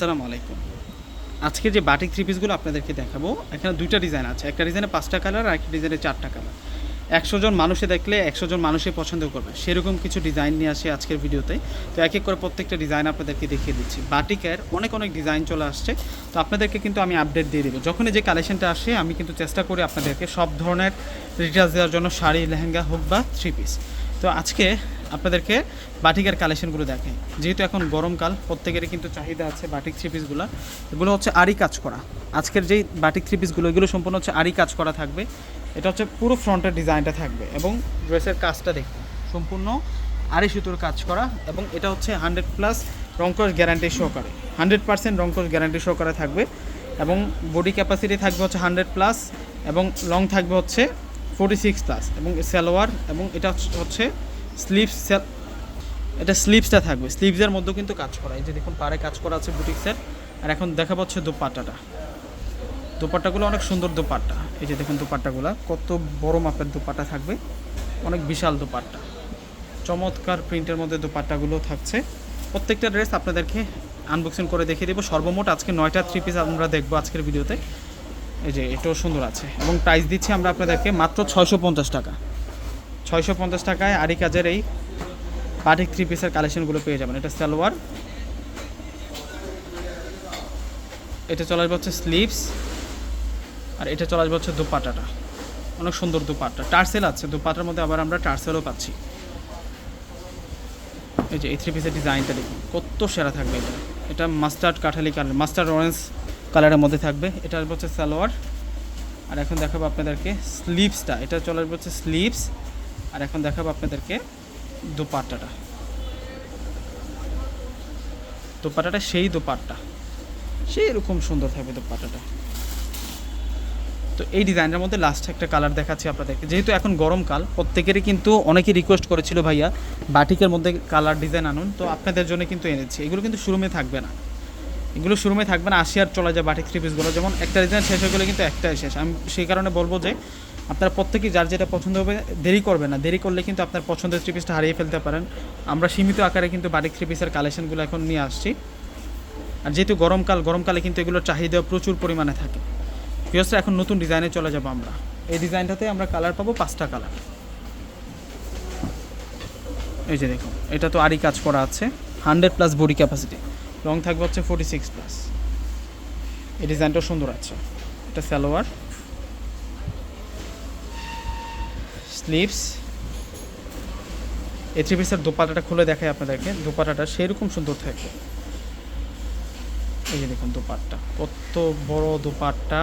আসসালামু আলাইকুম। আজকে যে বাটিক থ্রি পিসগুলো আপনাদেরকে দেখাবো, এখানে দুইটা ডিজাইন আছে। একটা ডিজাইনে পাঁচটা কালার আর একটা ডিজাইনে চারটা কালার একশো জন মানুষে দেখলে একশো জন মানুষে পছন্দ করবে। সেরকম কিছু ডিজাইন নিয়ে আসে আজকের ভিডিওতে। তো এক এক করে প্রত্যেকটা ডিজাইন আপনাদেরকে দেখিয়ে দিচ্ছি। বাটিকের অনেক অনেক ডিজাইন চলে আসছে। তো আপনাদেরকে কিন্তু আমি আপডেট দিয়ে দেবো। যখনই যে কালেকশনটা আসে, আমি কিন্তু চেষ্টা করি আপনাদেরকে সব ধরনের রিচার্জ দেওয়ার জন্য শাড়ি, লেহেঙ্গা হোক বা থ্রি পিস তো আজকে আপনাদেরকে বাটিকের কালেকশনগুলো দেখাই যেহেতু এখন গরমকাল, প্রত্যেকেরই কিন্তু চাহিদা আছে বাটিক থ্রি পিসগুলো এগুলো হচ্ছে আরি কাজ করা। আজকের যেই বাটিক থ্রি পিসগুলো এগুলো সম্পূর্ণ হচ্ছে আরি কাজ করা থাকবে। এটা হচ্ছে পুরো ফ্রন্টের ডিজাইনটা থাকবে এবং ড্রেসের কাজটা দেখুন। সম্পূর্ণ আড়ি সুতোর কাজ করা এবং এটা হচ্ছে হান্ড্রেড প্লাস রংকস গ্যারান্টি সহকারে হান্ড্রেড পার্সেন্ট রংকস গ্যারান্টি সহকারে থাকবে এবং বডি ক্যাপাসিটি থাকবে হচ্ছে হান্ড্রেড প্লাস এবং লং থাকবে হচ্ছে ফোর্টি সিক্স প্লাস এবং সালোয়ার এবং এটা হচ্ছে স্লিভস এটা স্লিভসটা থাকবে। স্লিভসের মধ্যেও কিন্তু কাজ করা। এই যে দেখুন, পাড়ে কাজ করা আছে বুটিক্সের। আর এখন দেখা পাচ্ছে দোপাট্টাটা। দোপাট্টাগুলো অনেক সুন্দর দোপাট্টা। এই যে দেখুন দোপাট্টাগুলো। কত বড় মাপের দোপাট্টা থাকবে। অনেক বিশাল দোপাট্টা। চমৎকার প্রিন্টের মধ্যে দোপাট্টাগুলো থাকছে। প্রত্যেকটা ড্রেস আপনাদেরকে আনবক্সিং করে দেখিয়ে দেবো। সর্বমোট আজকে নয়টা থ্রি পিস আমরা দেখব আজকের ভিডিওতে। এই যে এটাও সুন্দর আছে। এবং প্রাইস দিচ্ছি আমরা আপনাদেরকে মাত্র ছয়শো পঞ্চাশ টাকা। ছয়শো পঞ্চাশ টাকায় আরি কাজের এই বাটিক থ্রি পিসের কালেকশনগুলো পেয়ে যাবেন। এটা সালোয়ার। এটা চলে আসবে হচ্ছে স্লিভস আর এটা চলে আসবে হচ্ছে দুপাটাটা। অনেক সুন্দর দুপাট্টা। টার্সেল আছে, দুপাটার মধ্যে আবার আমরা টার্সেলও পাচ্ছি। এই যে এই থ্রি পিসের ডিজাইনটা দেখুন, কত সেরা থাকবে এটা। এটা মাস্টার্ড কাঠালি কালার মাস্টার্ড অরেঞ্জ কালারের মধ্যে থাকবে। এটা আসবে হচ্ছে সালোয়ার। আর এখন দেখাবো আপনাদেরকে স্লিভসটা এটা চলে আসবে হচ্ছে স্লিভস আর এখন দেখাবো আপনাদেরকে দুপাট্টাটা। দুপাট্টাটা সেই দুপাট্টা। সেই এরকম সুন্দর থাকবে দুপাট্টাটা। তো এই ডিজাইনের মধ্যে লাস্ট একটা কালার দেখাচ্ছি আপনাদেরকে। যেহেতু এখন গরমকাল প্রত্যেকেরই কিন্তু অনেকেই রিকোয়েস্ট করেছিল ভাইয়া বাটিকের মধ্যে কালার ডিজাইন আনুন। তো আপনাদের জন্য কিন্তু এনেছি। এগুলো কিন্তু শোরুমে থাকবে না। এগুলো শোরুমে থাকবে না। আসি আর চলে যায় বাটিক থ্রি পিসগুলো যেমন একটা ডিজাইন শেষ হয়ে গেলে কিন্তু একটাই শেষ। আমি সেই কারণে বলব যে আপনারা প্রত্যেকেই যার যেটা পছন্দ হবে, দেরি করবে না। দেরি করলে কিন্তু আপনার পছন্দের থ্রি পিসটা হারিয়ে ফেলতে পারেন। আমরা সীমিত আকারে কিন্তু বাটিক থ্রি পিসের কালেকশনগুলো এখন নিয়ে আসছি। আর যেহেতু গরমকাল, গরমকালে কিন্তু এগুলোর চাহিদা প্রচুর পরিমাণে থাকে। পিওসটা এখন নতুন ডিজাইনে চলে যাব আমরা। এই ডিজাইনটাতে আমরা কালার পাবো পাঁচটা কালার এই যে দেখুন, এটা তো আরই কাজ করা আছে। হান্ড্রেড প্লাস বডি ক্যাপাসিটি রং থাকবে হচ্ছে ফোর্টি সিক্স প্লাস এই ডিজাইনটাও সুন্দর আছে। এটা সালোয়ার। স্লিভস। এই থ্রি পিসের দোপাটাটা খুলে দেখায় আপনাদেরকে। দোপাটাটা সেরকম সুন্দর থাকবে এই যে দেখুন দোপাট্টা। কত বড় দোপাট্টা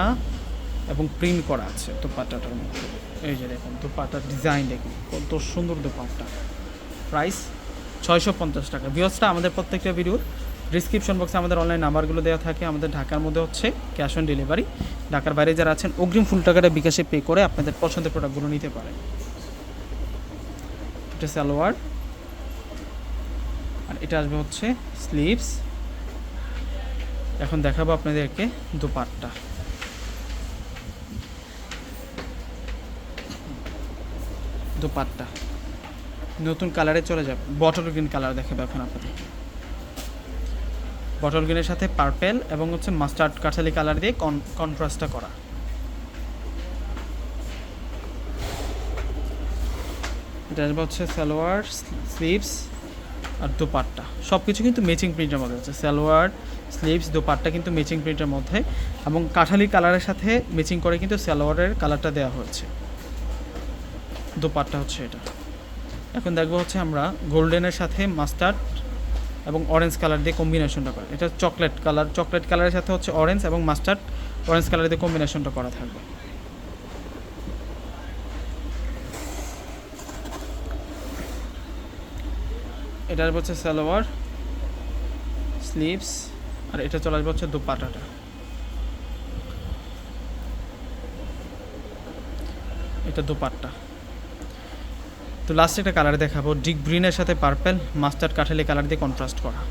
এবং প্রিন্ট করা আছে দোপাট্টাটার মধ্যে। এই যে দেখুন দোপাট্টার ডিজাইন দেখুন। কত সুন্দর দোপাট্টা। প্রাইস ছয়শো পঞ্চাশ টাকা। ভিওসটা আমাদের প্রত্যেকটা ভিডিওর ডিসক্রিপশন বক্সে আমাদের অনলাইন নাম্বারগুলো দেওয়া থাকে। আমাদের ঢাকার মধ্যে হচ্ছে ক্যাশ অন ডেলিভারি ঢাকার বাইরে যারা আছেন, অগ্রিম ফুল টাকাটা বিকাশে পে করে আপনাদের পছন্দের প্রোডাক্টগুলো নিতে পারেন। এটা সালোয়ার। আর এটা আসবে হচ্ছে স্লিভস এখন দেখাবো আপনাদেরকে দুপাট্টা। দুপাট্টা। নতুন কালারে চলে যাবে। বটল গ্রিন কালার দেখাবে এখন আপনাদের। বটল গ্রিনের সাথে পার্পেল এবং হচ্ছে মাস্টার্ড কাঠালি কালার দিয়ে কন কন্ট্রাস্টটা করা। আসবে হচ্ছে সালোয়ার স্লিভস আর দোপাট্টা। সব কিছু কিন্তু ম্যাচিং প্রিন্টের মধ্যে আছে। সালোয়ার, স্লিভস, দোপাট্টা কিন্তু ম্যাচিং প্রিন্টের মধ্যে এবং কাঠালি কালারের সাথে ম্যাচিং করে কিন্তু সালোয়ারের কালারটা দেওয়া হয়েছে। দোপাট্টা হচ্ছে এটা। এখন দেখব হচ্ছে আমরা গোল্ডেনের সাথে মাস্টার্ড এবং অরেঞ্জ কালার দিয়ে কম্বিনেশনটা করা। এটা চকলেট কালার চকলেট কালারের সাথে হচ্ছে অরেঞ্জ এবং মাস্টার্ড অরেঞ্জ কালার দিয়ে কম্বিনেশনটা করা থাকবে। এটার হচ্ছে সালোয়ার স্লিভস আর এটা চলে আসবে হচ্ছে দুপাটাটা। এটা দুপাট্টা। তো লাস্টে একটা কালার দেখাবো ডিক গ্রিনের সাথে পার্পেল মাস্টার্ড কাঠালি কালার দিয়ে কন্ট্রাস্ট করা।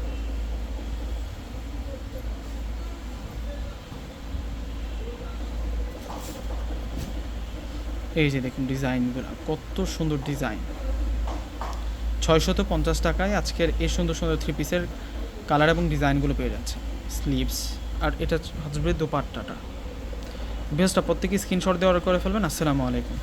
এই যে দেখুন ডিজাইনগুলো কত সুন্দর ডিজাইন ছয়শত পঞ্চাশ টাকায় আজকের এই সুন্দর সুন্দর থ্রি পিসের কালার এবং ডিজাইনগুলো পেয়ে যাচ্ছে। স্লিভস আর এটা হচ্ছে দোপাট্টাটা। বেস্টটা প্রত্যেকে স্ক্রিনশট দিয়ে অর্ডার করে ফেলবেন। আসসালামু আলাইকুম।